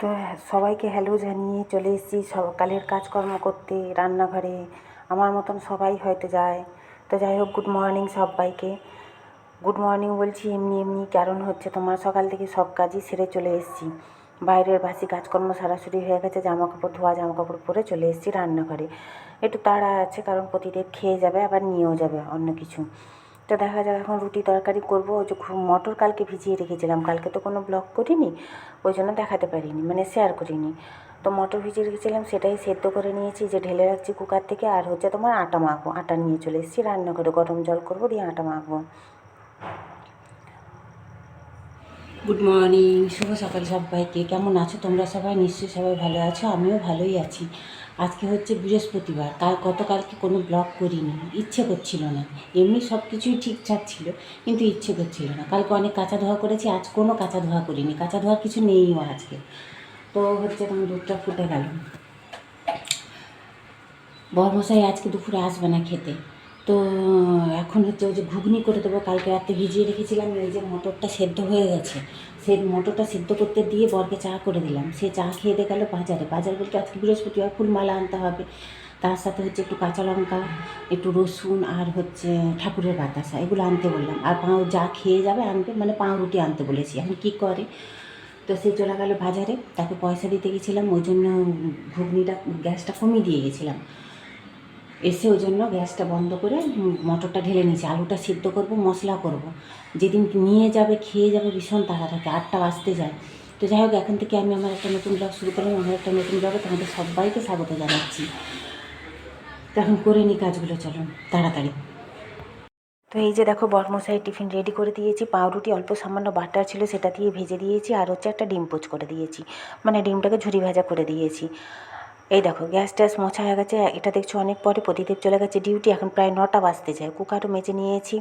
তো সবাইকে হ্যালো জানিয়ে চলে এসেছি। সকালের কাজকর্ম করতে, রান্নাঘরে, আমার মতন সবাই হয়তো যায়। তো যাই হোক গুড মর্নিং সবাইকে। গুড মর্নিং বলছি, এমনি এমনি কারণ হচ্ছে তোমার সকাল থেকে সব কাজই সেরে চলে এসেছি। বাইরের বাসি কাজকর্ম সারাসরি হয়ে গেছে জামা কাপড় ধোয়া জামা কাপড় পরে চলে এসেছি রান্নাঘরে। একটু তাড়া আছে, কারণ প্রতিদেব খেয়ে যাবে, আবার নিয়েও যাবে অন্য কিছু। তো দেখা যাক এখন রুটি তরকারি করব, ওই যে মটর কালকে ভিজিয়ে রেখেছিলাম, কালকে তো কোনো ব্লগ করিনি, ওই জন্য দেখাতে পারিনি মানে শেয়ার করিনি। তো মটর ভিজিয়ে রেখেছিলাম, সেটাই সেদ্ধ করে নিয়েছি, যে ঢেলে রাখছি কুকার থেকে, আর হচ্ছে তোমার আটা মাখবো, আটা নিয়ে চলে এসেছি রান্না করে, গরম জল করব, দিয়ে আটা মাখবো। গুড মর্নিং শুভ সকাল সবাইকে। কেমন আছো? তোমরা সবাই নিশ্চয়ই সবাই ভালো আছো, আমিও ভালোই আছি। আজকে হচ্ছে বৃহস্পতিবার। কাল গতকালকে কোনো ব্লগ করিনি। ইচ্ছে করছিল না। এমনি সব কিছুই ঠিকঠাক ছিল, কিন্তু ইচ্ছে করছিল না। কালকে অনেক কাঁচা ধোয়া করেছি, আজ কোনো কাঁচা ধোয়া করিনি। কাঁচা ধোয়া কিছু নেইও আজকে। তো হচ্ছে তুমি দুধটা ফুটে গেল। বরমশাই আজকে দুপুরে আসবে না খেতে। তো, এখন হচ্ছে ওই যে ঘুগনি করে দেবো, কালকে রাতে ভিজিয়ে রেখেছিলাম, এই যে মটরটা সেদ্ধ হয়ে গেছে। সে মটরটা সেদ্ধ করতে দিয়ে বরকে চা করে দিলাম। সে চা খেয়ে দিয়ে গেলো বাজারে। বাজার বলতে আজকে বৃহস্পতিবার ফুলমালা আনতে হবে। তার সাথে হচ্ছে একটু কাঁচা লঙ্কা, একটু রসুন আর হচ্ছে ঠাকুরের বাতাসা, এগুলো আনতে বললাম। আর পাঁও যা খেয়ে যাবে আনবে মানে পাউরুটি আনতে বলেছি। এখন কী করে? তো সে চলে গেল বাজারে, তাকে পয়সা দিতে গেছিলাম, ওই জন্য ঘুগনিটা, গ্যাসটা কমিয়ে দিয়ে গেছিলাম। এসে ওই জন্য গ্যাসটা বন্ধ করে মটরটা ঢেলে নিয়েছি। আলুটা সিদ্ধ করব, মশলা করব। যেদিন নিয়ে যাবে, খেয়ে যাবে, ভীষণ তাড়া থাকে, আটটা বাজতে যায়। তো যাই হোক, এখন থেকে আমি আমার একটা নতুন ব্লগ শুরু করলাম। আমার একটা নতুন ব্লগে তোমাদের সবাইকে স্বাগত জানাচ্ছি। তো এখন করে নিই কাজগুলো, চলো, তাড়াতাড়ি। তো এই যে দেখো বরমশাই টিফিন রেডি করে দিয়েছি। পাউরুটি, অল্প সামান্য বাটার ছিল, সেটা দিয়ে ভেজে দিয়েছি। আর হচ্ছে একটা ডিম পোচ করে দিয়েছি। মানে ডিমটাকে ঝুরি ভাজা করে দিয়েছি। এই দেখো, গ্যাস ট্যাস মোছা হয়ে গেছে। এটা দেখছ অনেক পরে প্রদীপ চলে গেছে। ডিউটি এখন প্রায় নটা বাজতে যায়। কুকারও মেজে নিয়েছি।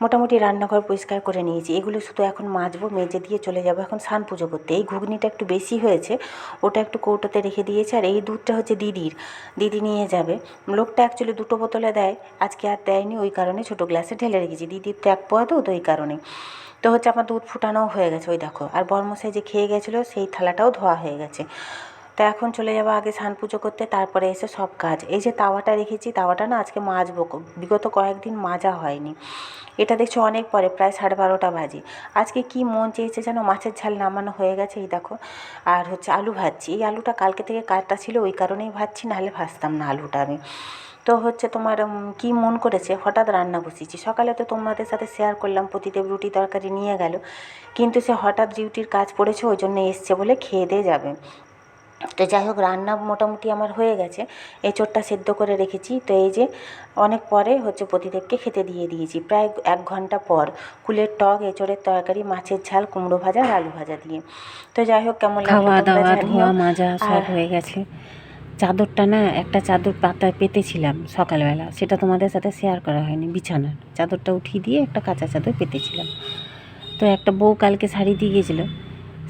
মোটামুটি রান্নাঘর পরিষ্কার করে নিয়েছি। এগুলো শুধু এখন মাজবো, মেজে দিয়ে চলে যাব। এখন স্নান পুজো করতে। এই ঘুগনিটা একটু বেশি হয়েছে। ওটা একটু কৌটোতে রেখে দিয়েছে। আর এই দুধটা হচ্ছে দিদির। দিদি নিয়ে যাবে। লোকটা অ্যাকচুয়ালি দুটো বোতলে দেয়। আজকে আর দেয়নি, ওই কারণে ছোটো গ্লাসে ঢেলে রেখেছি। দিদির তো এক তো ওই কারণে। তো হচ্ছে আমার দুধ ফুটানোও হয়ে গেছে, ওই দেখো। আর বর্মশাই যে খেয়ে গেছিল, সেই থালাটাও ধোয়া হয়ে গেছে। তো এখন চলে যাব আগে স্নান পুজো করতে, তারপরে এসে সব কাজ। এই যে তাওয়াটা রেখেছি, তাওয়াটা না আজকে মাজবো, বিগত কয়েকদিন মাজা হয়নি। এটা দেখছ অনেক পরে, প্রায় সাড়ে বারোটা বাজে। আজকে কি মন চেয়েছে যেন মাছের ঝাল নামানো হয়ে গেছে, এই দেখো। আর হচ্ছে আলু ভাজছি। এই আলুটা কালকে থেকে কাটা ছিল, ওই কারণেই ভাজছি, নাহলে ভাজতাম না আলুটা আমি। তো হচ্ছে তোমার কি মন করেছে? হঠাৎ রান্না বসিয়েছি সকালে তো তোমাদের সাথে শেয়ার করলাম প্রতিদেব রুটি তরকারি নিয়ে গেল। কিন্তু সে হঠাৎ ডিউটির কাজ পড়েছে, ওই জন্য এসছে বলে খেয়ে দিয়ে যাবে। তো যাই হোক রান্না মোটামুটি আমার হয়ে গেছে। এঁচোড়টা সেদ্ধ করে রেখেছি। তো এই যে অনেক পরে হচ্ছে প্রতিদেবকে খেতে দিয়ে দিয়েছি। প্রায় এক ঘণ্টা পর কুলের টক এঁচোড়ের তরকারি মাছের ঝাল কুমড়ো ভাজা আর আলু ভাজা দিয়ে। তো যাই হোক কেমন খাওয়া দাওয়া ধোয়া মাজা সব হয়ে গেছে। চাদরটা না একটা চাদর পাতায় পেতেছিলাম সকালবেলা। সেটা তোমাদের সাথে শেয়ার করা হয়নি বিছানার। চাদরটা উঠিয়ে দিয়ে একটা কাঁচা চাদর পেতেছিলাম। তো একটা বউ কালকে শাড়ি দিয়ে গেছিল।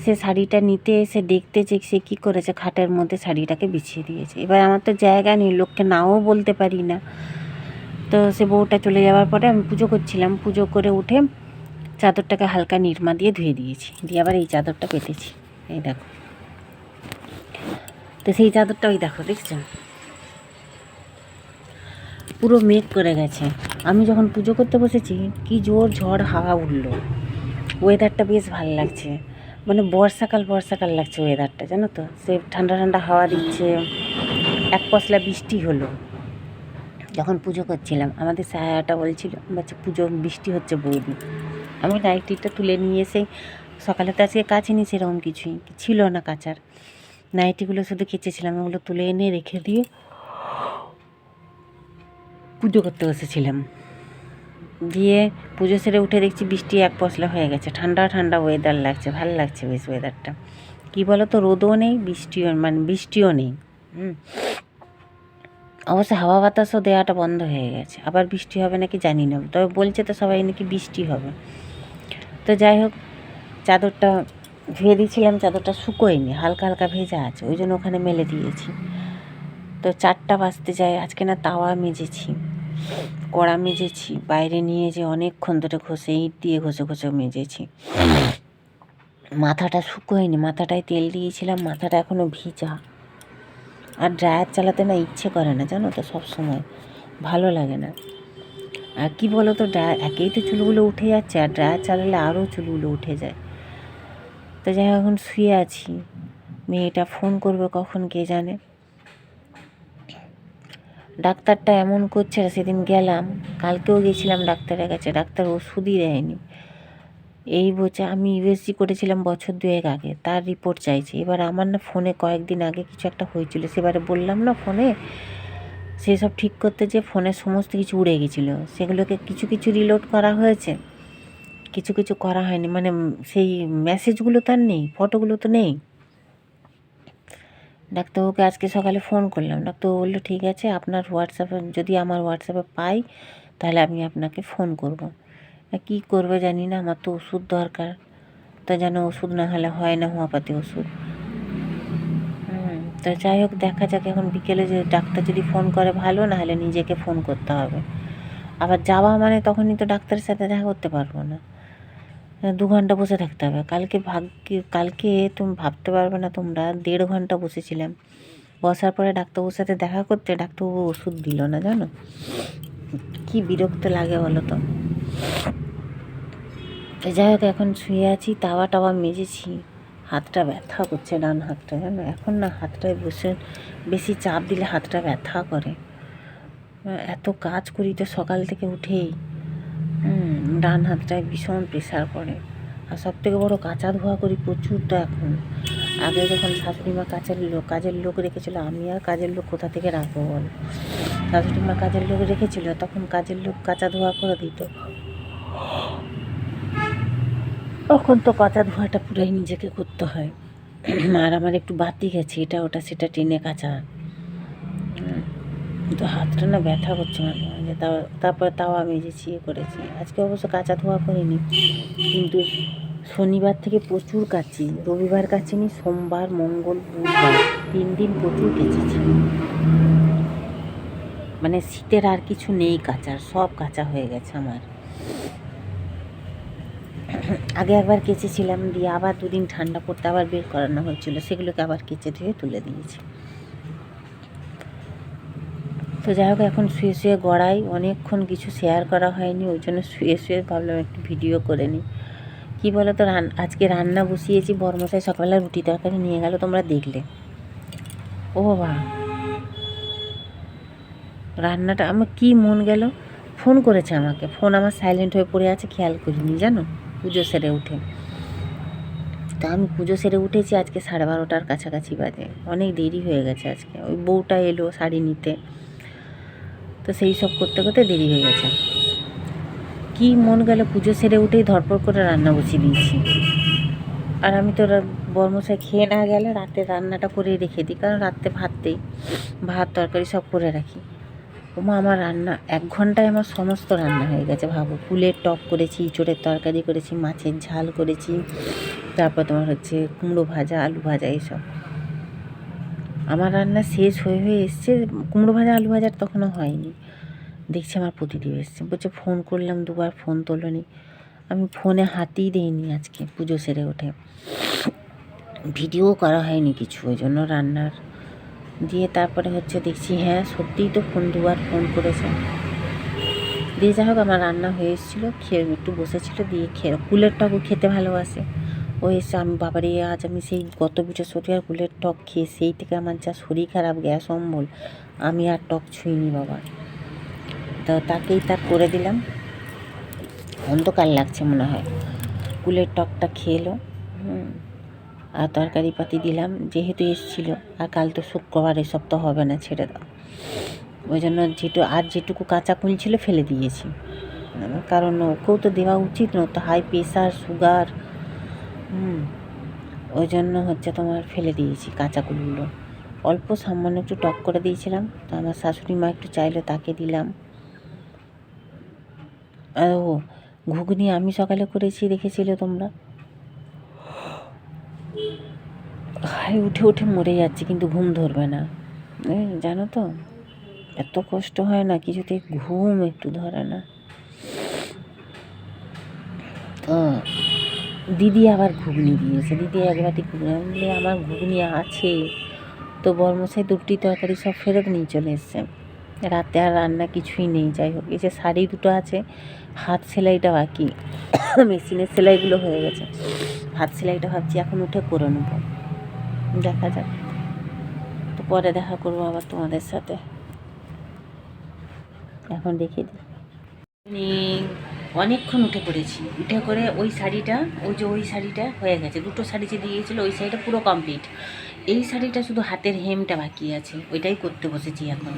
সে শাড়িটা নিতে এসে দেখতে যে সে কী করেছে, খাটের মধ্যে শাড়িটাকে বিছিয়ে দিয়েছে। এবার আমার তো জায়গা নেই, লোককে নাও বলতে পারি না। তো সে বউটা চলে যাওয়ার পরে আমি পুজো করছিলাম। পুজো করে উঠে চাদরটাকে হালকা নিরমা দিয়ে ধুয়ে দিয়েছি। দিয়ে আবার এই চাদরটা পেতেছি। এই দেখো। তো সেই চাদরটা ওই দেখো দেখছেন পুরো মেঘ করে গেছে। আমি যখন পুজো করতে বসেছি, কি জোর ঝড় হাওয়া উঠল। ওয়েদারটা বেশ ভালো লাগছে। মানে বর্ষাকাল বর্ষাকাল লাগছে ওয়েদারটা জানো তো? সে ঠান্ডা ঠান্ডা হাওয়া দিচ্ছে। এক পশলা বৃষ্টি হলো। যখন পুজো করছিলাম, আমাদের সায়াটা বলছিল বাচ্চা পুজো, বৃষ্টি হচ্ছে বৌদি। আমি নাইটিটা তুলে নিয়ে এসে, সকালে তো আজকে কাচিনি সেরকম কিছুই, ছিল না কাচার। নাইটিগুলো শুধু কেচেছিলাম, ওগুলো তুলে এনে রেখে দিয়ে পুজো করতে বসেছিলাম। দিয়ে পুজো সেরে উঠে দেখছি বৃষ্টি এক পশলা হয়ে গেছে। ঠান্ডা ঠান্ডা ওয়েদার লাগছে, ভালো লাগছে বেশ ওয়েদারটা কী বলো তো রোদও নেই, বৃষ্টিও মানে বৃষ্টিও নেই। হুম। অবশ্য হাওয়া বাতাসও দেওয়াটা বন্ধ হয়ে গেছে। আবার বৃষ্টি হবে নাকি জানি না, তবে বলছে তো সবাই নাকি বৃষ্টি হবে। তো যাই হোক, চাদরটা ধুয়ে দিয়েছিলাম, চাদরটা শুকোয়নি, হালকা হালকা ভেজা আছে, ওই জন্য ওখানে মেলে দিয়েছি। তো চারটা বাজতে যায়, আজকে না তাওয়া মেজেছি। কড়া মেজেছি, বাইরে নিয়ে যে অনেকক্ষণ ধরে ঘষে, ইট দিয়ে ঘষে ঘষে মেজেছি। মাথাটা শুকোয়নি, মাথাটায় তেল দিয়েছিলাম, মাথাটা এখনও ভিজা। আর ড্রায়ার চালাতে না ইচ্ছে করে না, জানো তো, সব সময়। ভালো লাগে না। আর কী বলো তো ড্রায়ার, একেই তো চুলগুলো উঠে যাচ্ছে, আর ড্রায়ার চালালে আরও চুলগুলো উঠে যায়। তো যাই এখন শুয়ে আছি। মেয়েটা ফোন করবে কখন কে জানে। ডাক্তারটা এমন করছে সেদিন গেলাম, কালকেও গেছিলাম ডাক্তারের কাছে, ডাক্তার ওষুধই দেয়নি। এই বলছে, আমি ইউএসজি করেছিলাম বছর দুয়েক আগে, তার রিপোর্ট চাইছে। এবার আমার না ফোনে কয়েকদিন আগে কিছু একটা হয়েছিল, সেবারে বললাম না ফোনে সেসব ঠিক করতে যে ফোনে সমস্ত কিছু উড়ে গেছিল। সেগুলোকে কিছু কিছু রিলোড করা হয়েছে, কিছু কিছু করা হয়নি মানে সেই মেসেজগুলো তো আর নেই ফটোগুলো তো নেই। ডাক্তারবাবুকে আজকে সকালে ফোন করলাম। ডাক্তারবাবু বলল, ঠিক আছে, আপনার হোয়াটসঅ্যাপে যদি আমার হোয়াটসঅ্যাপে পাই, তাহলে আমি আপনাকে ফোন করব। কী করবে জানি না, আমার তো ওষুধ দরকার। তা যেন ওষুধ না হলে হয় না, হোমিওপ্যাথি ওষুধ। তো যাই হোক, দেখা যাক, এখন বিকেলে যে ডাক্তার যদি ফোন করে, ভালো, না হলে নিজেকে ফোন করতে হবে। আবার যাওয়া মানে তখনই তো ডাক্তারের সাথে দেখা করতে পারব না। দু ঘণ্টা বসে থাকতে হবে। কালকে ভাগ্যে, কালকে তুমি ভাবতে পারবে না তোমরা, দেড় ঘণ্টা বসেছিলাম। বসার পরে ডাক্তারবাবুর সাথে দেখা করতে, ডাক্তারবাবু ওষুধ দিল না, জানো? কি বিরক্ত লাগে বলো তো? যাই হোক, এখন শুয়ে আছি, তাওয়া টাওয়া মেজেছি। হাতটা ব্যথা করছে, ডান হাতটা, জানো? এখন না হাতটায় বসে, বেশি চাপ দিলে হাতটা ব্যথা করে। এত কাজ করি তো সকাল থেকে উঠেই। ডান হাতটায় ভীষণ প্রেশার পড়ে আর সব থেকে বড়ো কাঁচা ধোয়া করি প্রচুর তো এখন। আগে যখন শাশুড়িমা কাজের লোক কাজের লোক রেখেছিল, আমি আর কাজের লোক কোথা থেকে রাখব বল? শাশুড়িমা কাজের লোক রেখেছিল, তখন কাজের লোক কাঁচা ধোয়া করে দিত। তখন তো কাঁচা ধোয়াটা পুরাই নিজেকে করতে হয়। আর আমার একটু বাতি গেছে, এটা ওটা, সেটা টেনে কাঁচা। তো হাতটা না ব্যথা করছে মাঝে। তাও, তারপরে তাও আমি যে ইয়ে করেছি আজকে অবশ্য কাঁচা ধোয়া করিনি, কিন্তু শনিবার থেকে প্রচুর কাচি রবিবার কাচিনি সোমবার, মঙ্গল, বুধবার, তিন দিন প্রচুর কেচেছি মানে শীতের আর কিছু নেই কাচার, সব কাঁচা হয়ে গেছে আমার। আগে একবার কেচেছিলাম, দিয়ে আবার দুদিন ঠান্ডা পড়তে আবার বের করানো হয়েছিল, সেগুলোকে আবার কেচে ধুয়ে তুলে দিয়েছি। তো যাই হোক, এখন শুয়ে শুয়ে গড়াই। অনেকক্ষণ কিছু শেয়ার করা হয়নি, ওই জন্য শুয়ে শুয়ে ভাবলাম একটু ভিডিও করে নিই। কী বলো তো রান, আজকে রান্না বসিয়েছি, বর্মশাই সকালবেলা রুটি তরকারি নিয়ে গেল, তোমরা দেখলে। ও বাবা। রান্নাটা, আমার কি মন গেল? ফোন করেছে আমাকে। ফোন আমার সাইলেন্ট হয়ে পড়ে আছে, খেয়াল করিনি, জানো? পুজো সেরে উঠে। তা আমি পুজো সেরে উঠেছি, আজকে সাড়ে বারোটার কাছাকাছি বাজে। অনেক দেরি হয়ে গেছে আজকে। ওই বউটা এলো শাড়ি নিতে। তো সেই সব করতে করতে দেরি হয়ে গেছে। কি মন গেল পুজো সেরে উঠেই ধরপড় করে রান্না বসিয়ে দিয়েছি। আর আমি তো বর্মশাই খেয়ে না গেলে রাতে রান্নাটা করে রেখে দিই, কারণ রাতে ভাত দিই, ভাত, তরকারি সব করে রাখি। ওমা, আমার রান্না, এক ঘন্টায় আমার সমস্ত রান্না হয়ে গেছে, ভাবো। ফুলের টক করেছি, ইঁচড়ের তরকারি করেছি, মাছের ঝাল করেছি, তারপর তোমার হচ্ছে কুমড়ো ভাজা, আলু ভাজা, এইসব। আমার রান্না শেষ হয়ে হয়ে এসছে, কুমড়ো ভাজা, আলু ভাজার তখনও হয়নি। দেখছি আমার প্রতিদেব এসছে। বলছে, ফোন করলাম, দুবার ফোন তোলনি। আমি ফোনে হাতেই দিইনি আজকে, পুজো সেরে ওঠে ভিডিও করা হয়নি কিছু, ওই জন্য রান্নার দিয়ে তারপরে হচ্ছে দেখছি হ্যাঁ সত্যিই তো ফোন, দুবার ফোন করেছে। দিয়ে যাই হোক, আমার রান্না হয়ে এসেছিল, খেয়ে একটু বসেছিল, দিয়ে খেয়ে কুলের টকও খেতে ভালোবাসে। ও এসে আমি বাবারে, আজ আমি সেই গত বৃহস্পতিবার কুলের টক খেয়ে সেই থেকে আমার যা শরীর খারাপ, গ্যাস অম্বল, আমি আর টক ছুঁইনি বাবা তো তাকেই তার করে দিলাম। অন্ধকার লাগছে মনে হয়। কুলের টকটা খেলো, হুম, আর তরকারি পাতি দিলাম, যেহেতু এসছিল, আর কাল তো শুক্রবার, এসব তো হবে না, ছেড়ে দাও। ওই জন্য যেটু, আর যেটুকু কাঁচা কুল ছিল ফেলে দিয়েছি। কারণ ওকেও তো দেওয়া উচিত না তো হাই প্রেশার সুগার হুম। ওই জন্য হচ্ছে তোমার ফেলে দিয়েছি কাঁচা কুলগুলো অল্প সামান্য একটু টক করে দিয়েছিলাম, তো আমার শাশুড়ি মা একটু চাইলো তাকে দিলাম। আর ও ঘুগনি আমি সকালে করেছি দেখেছিলে তোমরা? হাই উঠে উঠে মরে যাচ্ছে, কিন্তু ঘুম ধরবে না। জানো তো, এত কষ্ট হয় না, কিছুতে ঘুম একটু ধরে না। তো দিদি আবার ঘুগনি দিয়েছে। দিদি এক বাটি ঘুগনি বলি আমার ঘুগনি আছে। তো বর্মশাই দুটি তরকারি সব ফেরত নিয়ে চলে এসছে। রাতে আর রান্না কিছুই নেই। যাই হোক, এই যে শাড়ি দুটো আছে, হাত সেলাইটা বাকি। মেশিনের সেলাইগুলো হয়ে গেছে। হাত সেলাইটা ভাবছি এখন উঠে করে নেব। দেখা যাক। তো পরে দেখা করব আবার তোমাদের সাথে। এখন রেখে দিই। অনেকক্ষণ উঠে পড়েছি। উঠে করে ওই শাড়িটা, ওই যে ওই শাড়িটা হয়ে গেছে। দুটো শাড়ি যে দিয়েছিল, ওই শাড়িটা পুরো কমপ্লিট এই শাড়িটা শুধু হাতের হেমটা বাকি আছে। ওইটাই করতে বসেছি এখন।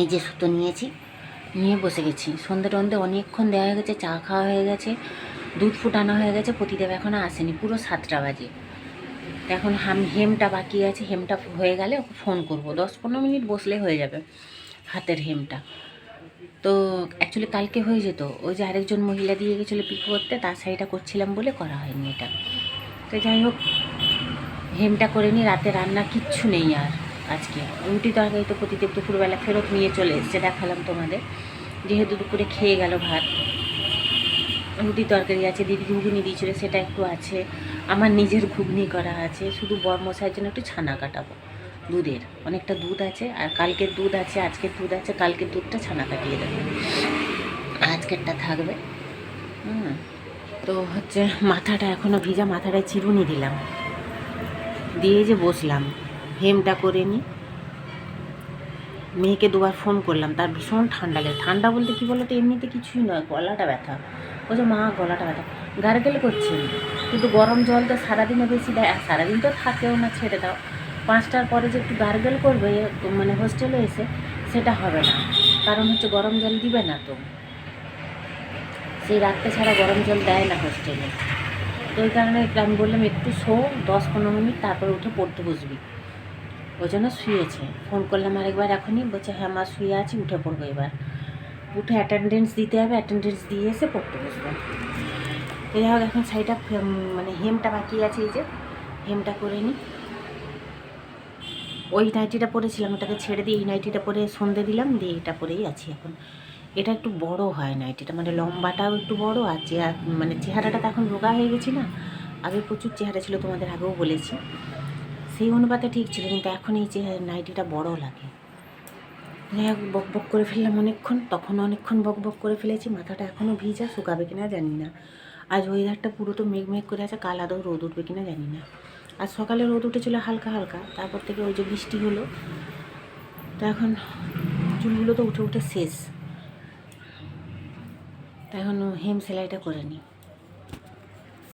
এই যে সুতো নিয়েছি, নিয়ে বসে গেছি। সন্ধ্যে টন্ধে অনেকক্ষণ দেওয়া হয়ে গেছে, চা খাওয়া হয়ে গেছে, দুধ ফুটানো হয়ে গেছে, প্রতিদেব এখনও আসেনি। পুরো সাতটা বাজে। এখন হাম, হেমটা বাকি আছে। হেমটা হয়ে গেলে ফোন করব। দশ পনেরো মিনিট বসলে হয়ে যাবে হাতের হেমটা। তো অ্যাকচুয়ালি কালকে হয়ে যেত। ওই যে আরেকজন মহিলা দিয়ে গেছিল পিক করতে, তার শাড়িটা করছিলাম বলে করা হয়নি এটা। তো যাই হোক, হেমটা করে নিই রাতে রান্না কিচ্ছু নেই আর আজকে। রুটি তরকারি তো প্রতিদেব দুপুরবেলা ফেরত নিয়ে চলে এসছে, দেখালাম তোমাদের। যেহেতু দুপুরে খেয়ে গেল ভাত। রুটি তরকারি আছে, দিদি ঘুগনি দিয়েছিল, সেটা একটু আছে। আমার নিজের ঘুগনি করা আছে, শুধু বরমশাইয়ের জন্য একটু ছানা কাটাবো। দুধের। অনেকটা দুধ আছে, আর কালকের দুধ আছে, আজকের দুধ আছে, কালকের দুধটা ছানা কাটিয়ে দেবে। আজকেরটা থাকবে। হুম। তো হচ্ছে মাথাটা এখনও ভিজা, মাথাটায় চিরুনি দিলাম। দিয়ে যে বসলাম, হেমটা করে নিই মেয়েকে দুবার ফোন করলাম, তার ভীষণ ঠান্ডা লাগে ঠান্ডা বলতে কি বলতো, এমনিতে কিছুই নয়, গলাটা ব্যথা। যে মা, গলাটা ব্যথা। গার্গেল করছেন কিন্তু গরম জল তো সারাদিনে বেশি দেয়, আর সারাদিন তো থাকেও না, ছেড়ে দাও। পাঁচটার পরে যে একটু গার্গেল করবে মানে হোস্টেলে এসে, সেটা হবে না। কারণ হচ্ছে গরম জল দিবে না তো। সেই রাত্রে ছাড়া গরম জল দেয় না হোস্টেলে তো ওই কারণে আমি বললাম, একটু শো, দশ পনেরো মিনিট, তারপরে উঠে পড়তে বসবি। ওই জন্য শুয়েছে। ফোন করলাম আরেকবার এখনই, বলছে হ্যাঁ মা, শুয়ে আছি, উঠে পড়ব এবার। উঠে অ্যাটেন্ডেন্স দিতে হবে অ্যাটেন্ডেন্স দিয়ে এসে পড়তে বসবো। তো যাই হোক, এখন শাড়িটা মানে হেমটা বাকি আছে, এই যে, হেমটা করে নিই ওই নাইটিটা পরেছিলাম, ওটাকে ছেড়ে দিয়ে এই নাইটিটা পরে সন্ধে দিলাম, দিয়ে এটা পরেই আছি এখন। এটা একটু বড় হয় নাইটিটা মানে লম্বাটাও একটু বড় আর চেহারা মানে চেহারাটা তো এখন রোগা হয়ে গেছি না? আগে প্রচুর চেহারা ছিল তোমাদের আগেও বলেছি। সেই অনুপাতে ঠিক ছিল, কিন্তু এখন এই যে নাইটিটা বড় লাগে। বক বক করে ফেললাম অনেকক্ষণ, তখন অনেকক্ষণ বক বক করে ফেলেছি, মাথাটা এখনও ভিজা, শুকাবে কিনা জানি না। আজ ওয়েদারটা পুরো তো মেঘ মেঘ করে আছে, কাল আদৌ রোদ উঠবে কিনা জানি না। আজ সকালে রোদ উঠেছিল হালকা হালকা, তারপর থেকে ওই যে বৃষ্টি হলো। তো এখন চুলগুলো তো উঠে উঠে শেষ। তো এখন হেম সেলাইটা করে নিই।